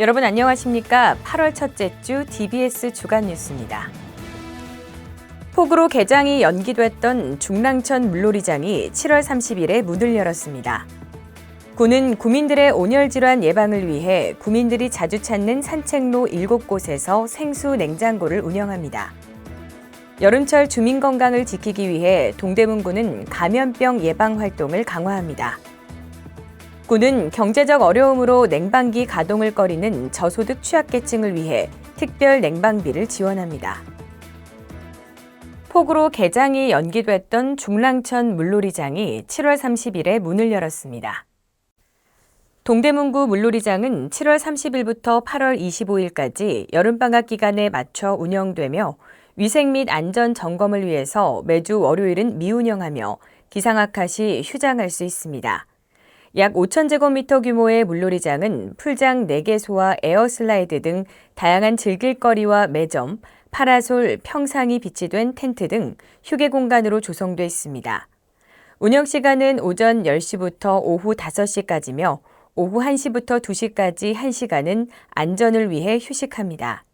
여러분 안녕하십니까? 8월 첫째 주 DBS 주간 뉴스입니다. 폭우로 개장이 연기됐던 중랑천 물놀이장이 7월 30일에 문을 열었습니다. 군은 구민들의 온열 질환 예방을 위해 구민들이 자주 찾는 산책로 7곳에서 생수 냉장고를 운영합니다. 여름철 주민 건강을 지키기 위해 동대문구는 감염병 예방 활동을 강화합니다. 군은 경제적 어려움으로 냉방기 가동을 꺼리는 저소득 취약계층을 위해 특별 냉방비를 지원합니다. 폭우로 개장이 연기됐던 중랑천 물놀이장이 7월 30일에 문을 열었습니다. 동대문구 물놀이장은 7월 30일부터 8월 25일까지 여름방학 기간에 맞춰 운영되며 위생 및 안전 점검을 위해서 매주 월요일은 미운영하며 기상악화 시 휴장할 수 있습니다. 약 5,000제곱미터 규모의 물놀이장은 풀장 4개소와 에어슬라이드 등 다양한 즐길거리와 매점, 파라솔, 평상이 비치된 텐트 등 휴게 공간으로 조성돼 있습니다. 운영 시간은 오전 10시부터 오후 5시까지며 오후 1시부터 2시까지 1시간은 안전을 위해 휴식합니다.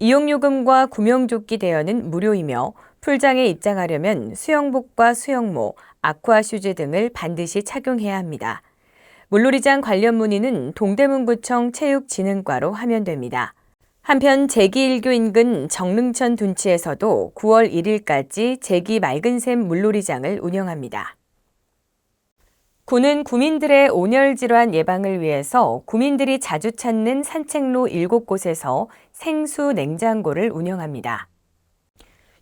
이용요금과 구명조끼 대여는 무료이며 풀장에 입장하려면 수영복과 수영모, 아쿠아 슈즈 등을 반드시 착용해야 합니다. 물놀이장 관련 문의는 동대문구청 체육진흥과로 하면 됩니다. 한편 제기1교 인근 정릉천 둔치에서도 9월 1일까지 제기 맑은샘 물놀이장을 운영합니다. 군은 구민들의 온열 질환 예방을 위해서 구민들이 자주 찾는 산책로 7곳에서 생수 냉장고를 운영합니다.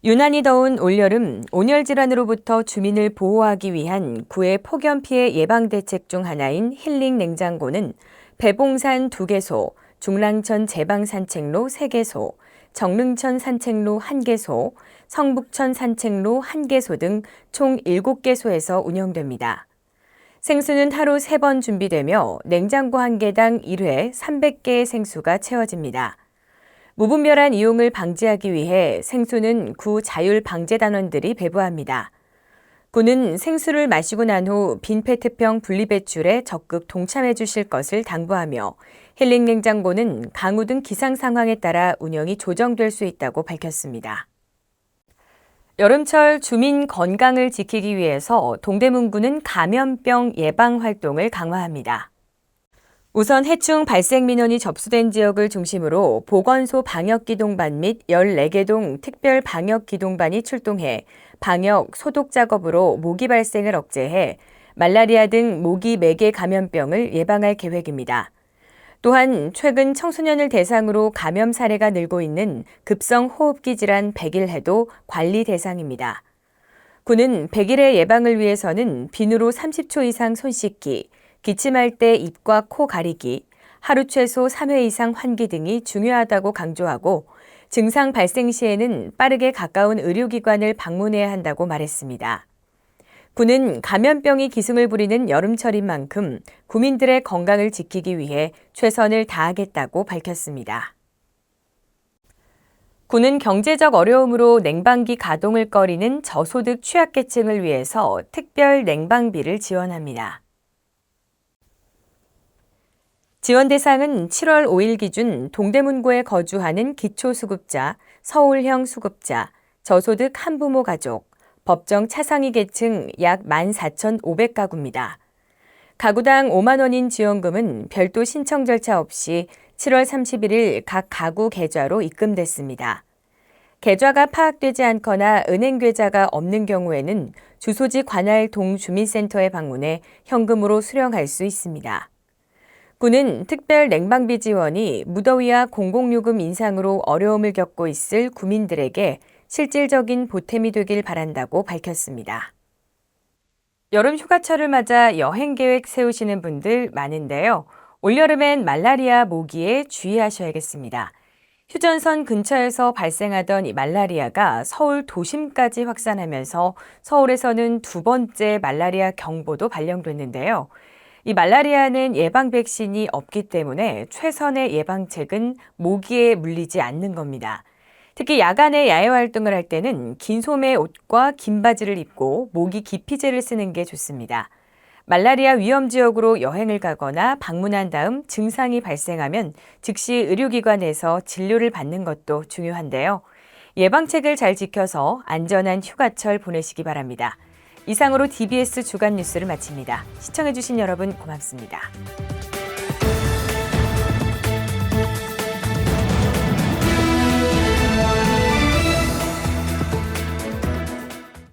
유난히 더운 올여름 온열 질환으로부터 주민을 보호하기 위한 구의 폭염 피해 예방 대책 중 하나인 힐링 냉장고는 배봉산 2개소, 중랑천 제방 산책로 3개소, 정릉천 산책로 1개소, 성북천 산책로 1개소 등 총 7개소에서 운영됩니다. 생수는 하루 3번 준비되며 냉장고 1개당 1회 300개의 생수가 채워집니다. 무분별한 이용을 방지하기 위해 생수는 구 자율 방제 단원들이 배부합니다. 구는 생수를 마시고 난 후 빈 페트병 분리배출에 적극 동참해 주실 것을 당부하며 힐링 냉장고는 강우 등 기상 상황에 따라 운영이 조정될 수 있다고 밝혔습니다. 여름철 주민 건강을 지키기 위해서 동대문구는 감염병 예방 활동을 강화합니다. 우선 해충 발생 민원이 접수된 지역을 중심으로 보건소 방역기동반 및 14개 동 특별 방역기동반이 출동해 방역, 소독 작업으로 모기 발생을 억제해 말라리아 등 모기 매개 감염병을 예방할 계획입니다. 또한 최근 청소년을 대상으로 감염 사례가 늘고 있는 급성 호흡기 질환 백일해도 관리 대상입니다. 군은 백일해 예방을 위해서는 비누로 30초 이상 손 씻기, 기침할 때 입과 코 가리기, 하루 최소 3회 이상 환기 등이 중요하다고 강조하고 증상 발생 시에는 빠르게 가까운 의료기관을 방문해야 한다고 말했습니다. 군은 감염병이 기승을 부리는 여름철인 만큼 구민들의 건강을 지키기 위해 최선을 다하겠다고 밝혔습니다. 군은 경제적 어려움으로 냉방기 가동을 꺼리는 저소득 취약계층을 위해서 특별 냉방비를 지원합니다. 지원 대상은 7월 5일 기준 동대문구에 거주하는 기초수급자, 서울형 수급자, 저소득 한부모 가족, 법정 차상위 계층 약 14,500가구입니다. 가구당 5만 원인 지원금은 별도 신청 절차 없이 7월 31일 각 가구 계좌로 입금됐습니다. 계좌가 파악되지 않거나 은행 계좌가 없는 경우에는 주소지 관할 동주민센터에 방문해 현금으로 수령할 수 있습니다. 군은 특별 냉방비 지원이 무더위와 공공요금 인상으로 어려움을 겪고 있을 구민들에게 실질적인 보탬이 되길 바란다고 밝혔습니다. 여름 휴가철을 맞아 여행 계획 세우시는 분들 많은데요. 올여름엔 말라리아 모기에 주의하셔야겠습니다. 휴전선 근처에서 발생하던 이 말라리아가 서울 도심까지 확산하면서 서울에서는 두 번째 말라리아 경보도 발령됐는데요. 이 말라리아는 예방 백신이 없기 때문에 최선의 예방책은 모기에 물리지 않는 겁니다. 특히 야간에 야외 활동을 할 때는 긴 소매 옷과 긴 바지를 입고 모기 기피제를 쓰는 게 좋습니다. 말라리아 위험 지역으로 여행을 가거나 방문한 다음 증상이 발생하면 즉시 의료기관에서 진료를 받는 것도 중요한데요. 예방책을 잘 지켜서 안전한 휴가철 보내시기 바랍니다. 이상으로 DBS 주간 뉴스를 마칩니다. 시청해주신 여러분 고맙습니다.